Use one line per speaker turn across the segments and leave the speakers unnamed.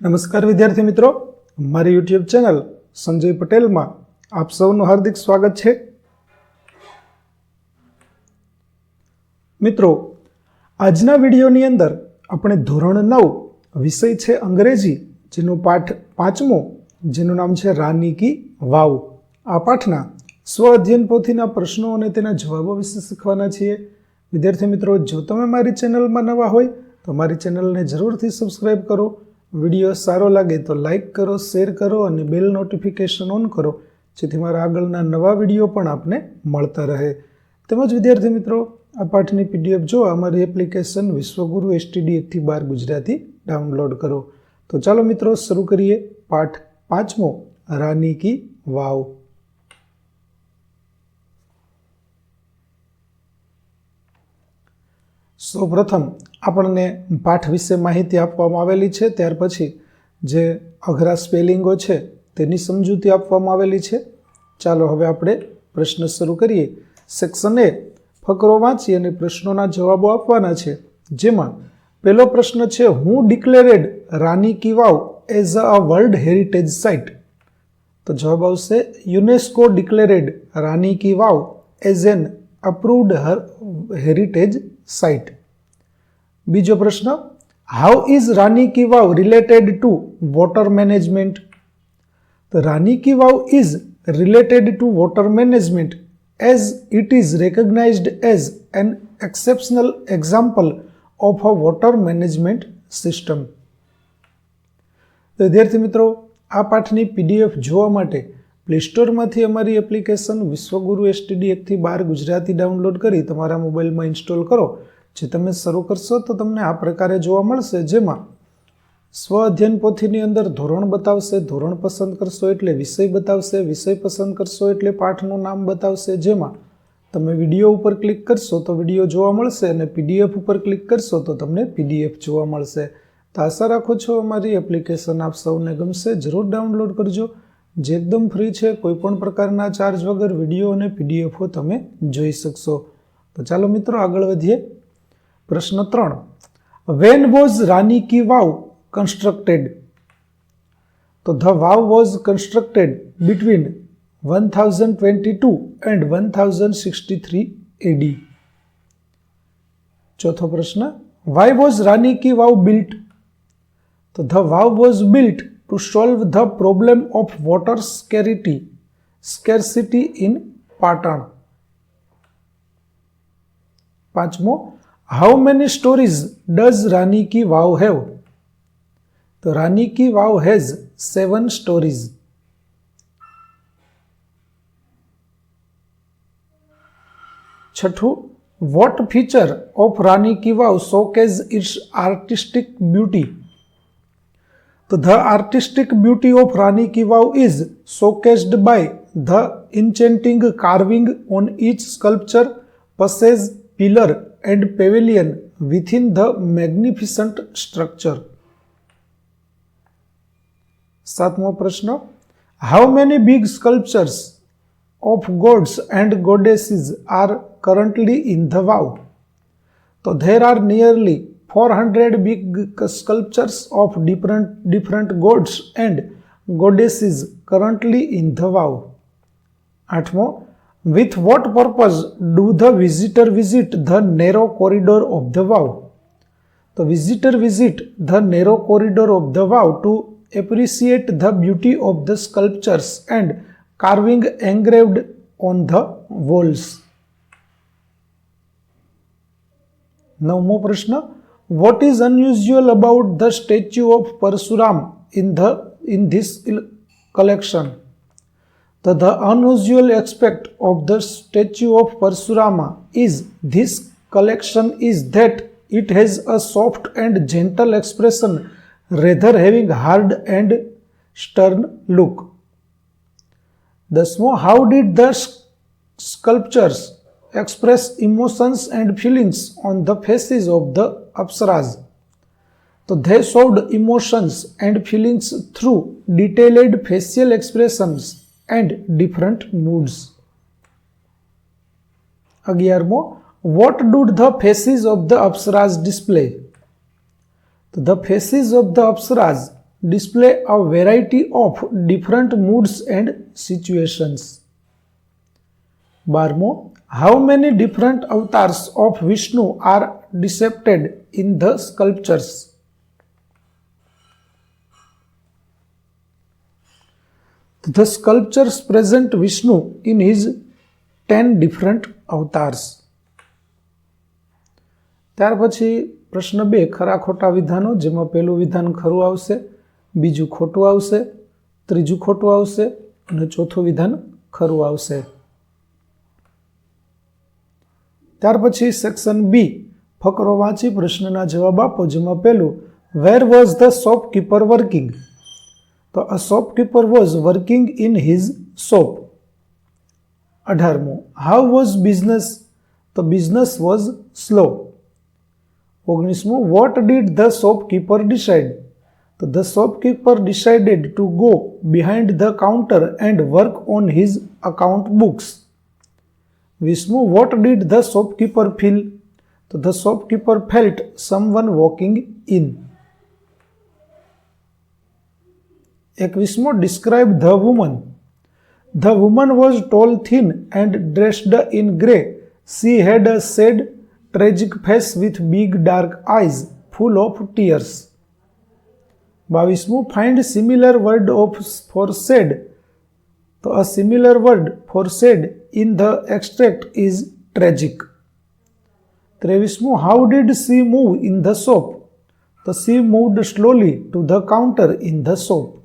નમસ્કાર વિદ્યાર્થી મિત્રો. મારી યુટ્યુબ ચેનલ સંજય પટેલમાં આપ સૌનું હાર્દિક સ્વાગત છે. મિત્રો, આજના વિડીયોની અંદર આપણે ધોરણ નવ વિષય છે અંગ્રેજી, જેનો પાઠ પાંચમો, જેનું નામ છે રાની કી વાવ. આ પાઠના સ્વ અધ્યયન પોથીના પ્રશ્નો અને તેના જવાબો વિશે શીખવાના છીએ. વિદ્યાર્થી મિત્રો, જો તમે મારી ચેનલમાં નવા હોય, તો મારી ચેનલને જરૂરથી સબસ્ક્રાઈબ કરો. વીડિયો સારો લાગે તો લાઈક કરો, શેર કરો અને બેલ નોટિફિકેશન ઓન કરો, જેથી મારા આગળના નવા વીડિયો પણ આપને મળતા રહે. તેમજ વિદ્યાર્થી મિત્રો, આ પાઠની પીડીએફ જો અમારી એપ્લિકેશન વિશ્વગુરુ એસટીડી એકથી બાર ગુજરાતી ડાઉનલોડ કરો. તો ચાલો મિત્રો, શરૂ કરીએ પાઠ પાંચમો, રાની કી વાવ. સૌપ્રથમ આપણને પાઠ વિશે માહિતી આપવામાં આવેલી છે, ત્યાર પછી જે અઘરા સ્પેલિંગો છે તેની સમજૂતી આપવામાં આવેલી છે. ચાલો હવે આપણે પ્રશ્ન શરૂ કરીએ. સેક્શન એ ફકરો વાંચી અને પ્રશ્નોના જવાબો આપવાના છે. જેમાં પહેલો પ્રશ્ન છે, હું declared Rani ki Vav as a world heritage site? તો જવાબ આવશે, UNESCO declared Rani ki Vav as an approved her, heritage site. બીજો પ્રશ્ન how is Rani ki Vav related to water management તો Rani ki Vav is related to water management as it is રેકગ્નાઇઝડ as an exceptional example of a water management system વિદ્યાર્થી મિત્રો, આ પાઠની PDF જોવા માટે play સ્ટોરમાંથી અમારી એપ્લિકેશન વિશ્વગુરુ એસટીડી એકથી બાર ગુજરાતી ડાઉનલોડ કરી તમારા મોબાઈલમાં ઇન્સ્ટોલ કરો. જે તમે શરૂ કરશો તો તમને આ પ્રકારે જોવા મળશે. જેમાં સ્વ અધ્યયન પોથીની અંદર ધોરણ બતાવશે, ધોરણ પસંદ કરશો એટલે વિષય બતાવશે, વિષય પસંદ કરશો એટલે પાઠનું નામ બતાવશે. જેમાં તમે વીડિયો ઉપર ક્લિક કરશો તો વીડિયો જોવા મળશે અને પીડીએફ ઉપર ક્લિક કરશો તો તમને પીડીએફ જોવા મળશે. તો આશા રાખું છું અમારી એપ્લિકેશન આપ સૌને ગમશે. જરૂર ડાઉનલોડ કરજો. જે એકદમ ફ્રી છે, કોઈપણ પ્રકારના ચાર્જ વગર વીડિયો અને પીડીએફો તમે જોઈ શકશો. તો ચાલો મિત્રો આગળ વધીએ. પ્રશ્ન ત્રણ. When was Rani ki Vav constructed તો the Vav was constructed between one thousand twenty two and one thousand sixty three AD ચોથો પ્રશ્ન why was Rani ki Vav built તો the Vav was built to solve the problem of water scarcity scarcity in Patan પાંચમો how many stories does Rani ki Vav have તો Rani ki Vav has seven stories છઠ્ઠું what feature of Rani ki Vav showcase its artistic beauty તો the artistic beauty of Rani ki Vav is showcased by the enchanting carving on each sculpture passage pillar and pavilion within the magnificent structure સાતમો પ્રશ્ન how many big sculptures of gods and goddesses are currently in the Vav તો there are nearly 400 big sculptures of different different gods and goddesses currently in the wow આઠમો With what purpose do the visitor visit the narrow corridor of the vow? The visitor visit the narrow corridor of the vow to appreciate the beauty of the sculptures and carving engraved on the walls. Now, more what What is unusual about the statue of Parasuram in the in this collection? The, the unusual aspect of the statue of Parsurama is this collection is that it has a soft and gentle expression rather having hard and stern look. Thusmo, how did the sculptures express emotions and feelings on the faces of the apsaras. So they showed emotions and feelings through detailed facial expressions and different moods. Agiyarmo, what do the faces of the apsaras display? The faces of the apsaras display a variety of different moods and situations. Barmo, how many different avatars of Vishnu are depicted in the sculptures? The sculptures present Vishnu in his ten different avatars. ત્યાર પછી પ્રશ્ન બે, ખરા ખોટા વિધાનો, જેમાં પહેલું વિધાન ખરું આવશે, બીજું ખોટું આવશે, ત્રીજું ખોટું આવશે અને ચોથું વિધાન ખરું આવશે ત્યાર પછી સેક્શન બી ફકરો વાંચી પ્રશ્નના જવાબ આપો, જેમાં પહેલું where was the shopkeeper working તો a shopkeeper was working in his shop અઢારમું હાઉ વોઝ બિઝનેસ તો બિઝનેસ વોઝ સ્લો ઓગણીસમું what did the shopkeeper decide તો the shopkeeper decided to go behind the counter and work on his account books વીસમું what did the shopkeeper feel તો the shopkeeper felt someone walking in એકવીસમો describe the woman the woman was tall thin and dressed in grey she had a sad tragic face with big dark eyes full of tears બાવીસમું find similar word of for sad તો a similar word for sad in the extract is tragic ત્રેવીસમું how did she move in the shop તો she moved slowly to the counter in the shop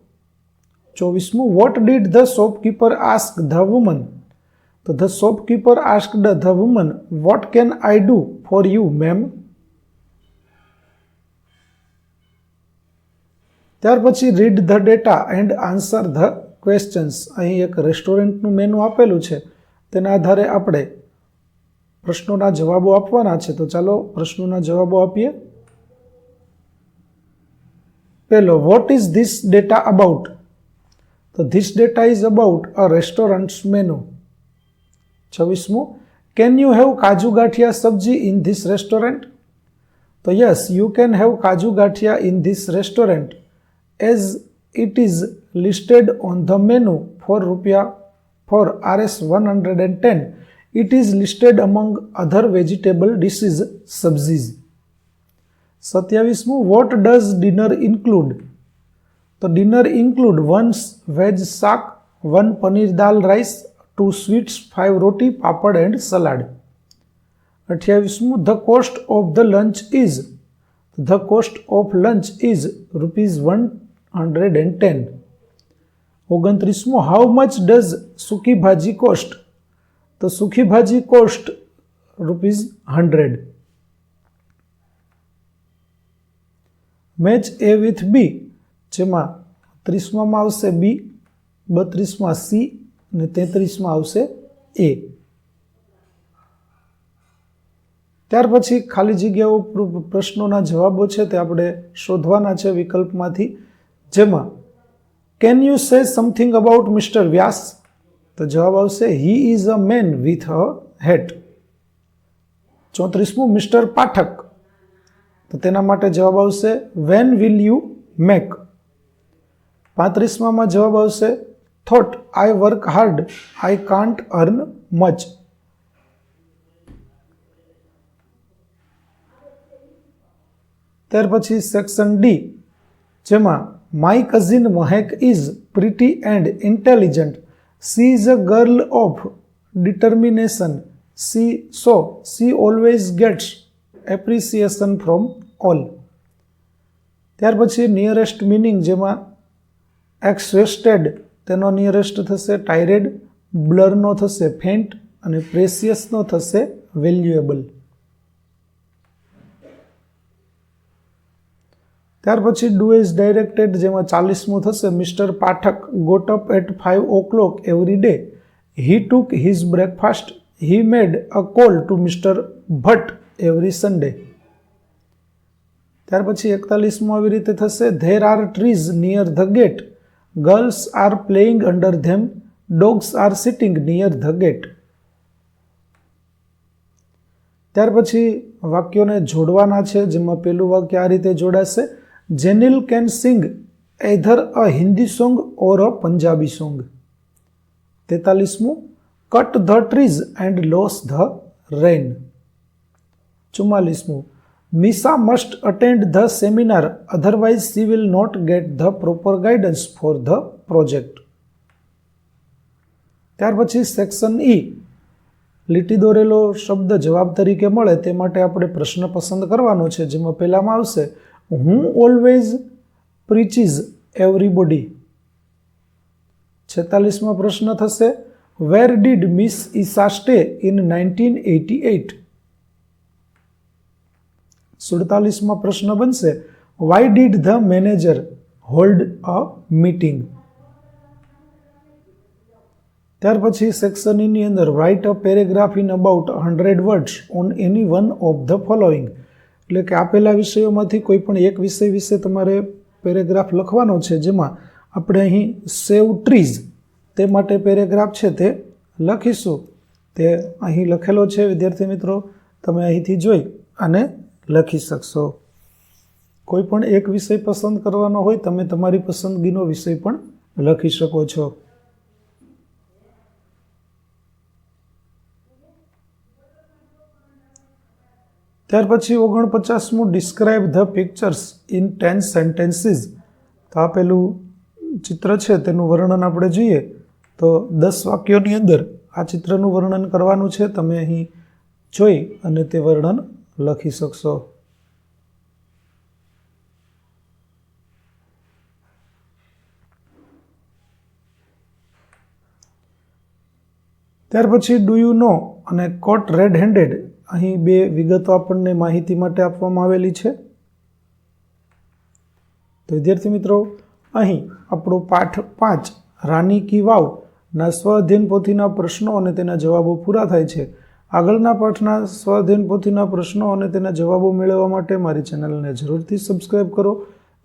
ચોવીસમું what did the shopkeeper ask the woman તો the shopkeeper ask the woman what can I do for you ma'am ત્યાર પછી read the data and answer the questions અહીં એક રેસ્ટોરન્ટનું menu આપેલું છે. તેના આધારે આપણે પ્રશ્નોના જવાબો આપવાના છે. તો ચાલો પ્રશ્નોના જવાબો આપીએ. પહેલો what is this data about તો this data is about a restaurants menu છવ્વીસમું can you have kaju ganthiya sabzi in this restaurant તો yes you can have kaju ganthiya in this restaurant as it is listed on the menu for rupiah, for rs 110 it is listed among other vegetable dishes subsies સત્યાવીસમું what does dinner include તો dinner include one veg shaak one paneer dal rice two sweets five roti papad and salad અઠ્યાવીસમું the cost of the lunch is the cost of lunch is rupees one hundred and ten ઓગણત્રીસમો how much does suki bhaji cost તો suki bhaji cost rupees hundred match A with B જેમાં ત્રીસમાં આવશે બી, બત્રીસમાં C અને તેત્રીસમાં આવશે એ. ત્યાર પછી ખાલી જગ્યાઓ પ્રશ્નોના જવાબો છે તે આપણે શોધવાના છે વિકલ્પમાંથી. જેમાં can you say something about mister Vyas તો જવાબ આવશે he is a man with a hat ચોત્રીસમું મિસ્ટર પાઠક તો તેના માટે જવાબ આવશે વેન વિલ યુ મેક પાંત્રીસમાં જવાબ આવશે thought I work hard I can't earn much ત્યાર પછી સેક્શન ડી જેમાં my cousin Mahek is pretty and intelligent she is a girl of determination she so she always gets appreciation from all ત્યાર પછી nearest meaning જેમાં એક્સવેસ્ટેડ તેનો nearest થશે tired બ્લરનો થશે faint અને પ્રેસિયસનો થશે વેલ્યુએબલ ત્યાર પછી ડુ ઇઝ ડાયરેક્ટેડ જેમાં ચાલીસમું થશે mister Pathak got up at five o'clock every day he took his breakfast he made a call to mister Bhatt every Sunday ત્યાર પછી એકતાલીસમું આવી રીતે થશે there are trees near the gate girls are playing under them dogs are sitting near the gate ત્યાર પછી વાક્યોને જોડવાના છે, જેમાં પેલું વાક્ય આ રીતે જોડાશે. Jenil can sing either a Hindi song or a Punjabi song તેતાલીસમું cut the trees and loss the rain ચુમ્માલીસમું Misa must attend the seminar otherwise she will not get the proper guidance for the project ત્યાર પછી સેક્શન ઈ લીટી દોરેલો શબ્દ જવાબ તરીકે મળે તે માટે આપણે પ્રશ્ન પસંદ કરવાનો છે, જેમાં પહેલામાં આવશે, હું ઓલવેઝ પ્રીચીઝ એવરીબોડી છેતાલીસમાં પ્રશ્ન થશે where did miss Isa stay in nineteen eighty eight સુડતાલીસમાં પ્રશ્ન બનશે. Why did the manager hold a meeting ત્યાર પછી સેક્શન અંદર write a paragraph in about hundred words on any one of the following એટલે કે આપેલા વિષયોમાંથી કોઈ પણ એક વિષય વિશે તમારે પેરેગ્રાફ લખવાનો છે, જેમાં આપણે અહીં સેવ ટ્રીઝ તે માટે પેરેગ્રાફ છે તે લખીશું. તે અહીં લખેલો છે, વિદ્યાર્થી મિત્રો, તમે અહીંથી જોઈ અને લખી શકશો. કોઈ પણ એક વિષય પસંદ કરવાનો હોય, તમે તમારી પસંદગીનો વિષય પણ લખી શકો છો. ત્યાર પછી ઓગણપચાસમું describe the pictures in ten sentences. તો આપેલું ચિત્ર છે, તેનું વર્ણન આપણે જોઈએ. તો દસ વાક્યોની અંદર આ ચિત્રનું વર્ણન કરવાનું છે, તમે અહીં જોઈ અને તે વર્ણન લખી શકશો? ત્યાર પછી ડુ યુ નો અને કોટ રેડ હેન્ડેડ અહીં બે વિગતો આપણને માહિતી માટે આપવામાં આવેલી છે. તો વિદ્યાર્થી મિત્રો, અહીં આપણો પાઠ પાંચ, રાની કી વાવના સ્વઅધ્યયન પોથીના પ્રશ્નો અને તેના જવાબો પૂરા થાય છે. આગળના પાઠના સ્વાધીન પોથીના પ્રશ્નો અને તેના જવાબો મેળવવા માટે મારી ચેનલને જરૂરથી સબસ્ક્રાઇબ કરો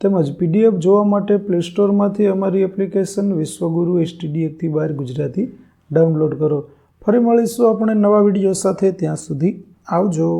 તેમજ પીડીએફ જોવા માટે પ્લે સ્ટોરમાંથી અમારી એપ્લિકેશન વિશ્વગુરુ એસટીડી બાર ગુજરાતી ડાઉનલોડ કરો. ફરી મળીશું આપણે નવા વીડિયો સાથે ત્યાં સુધી આવજો.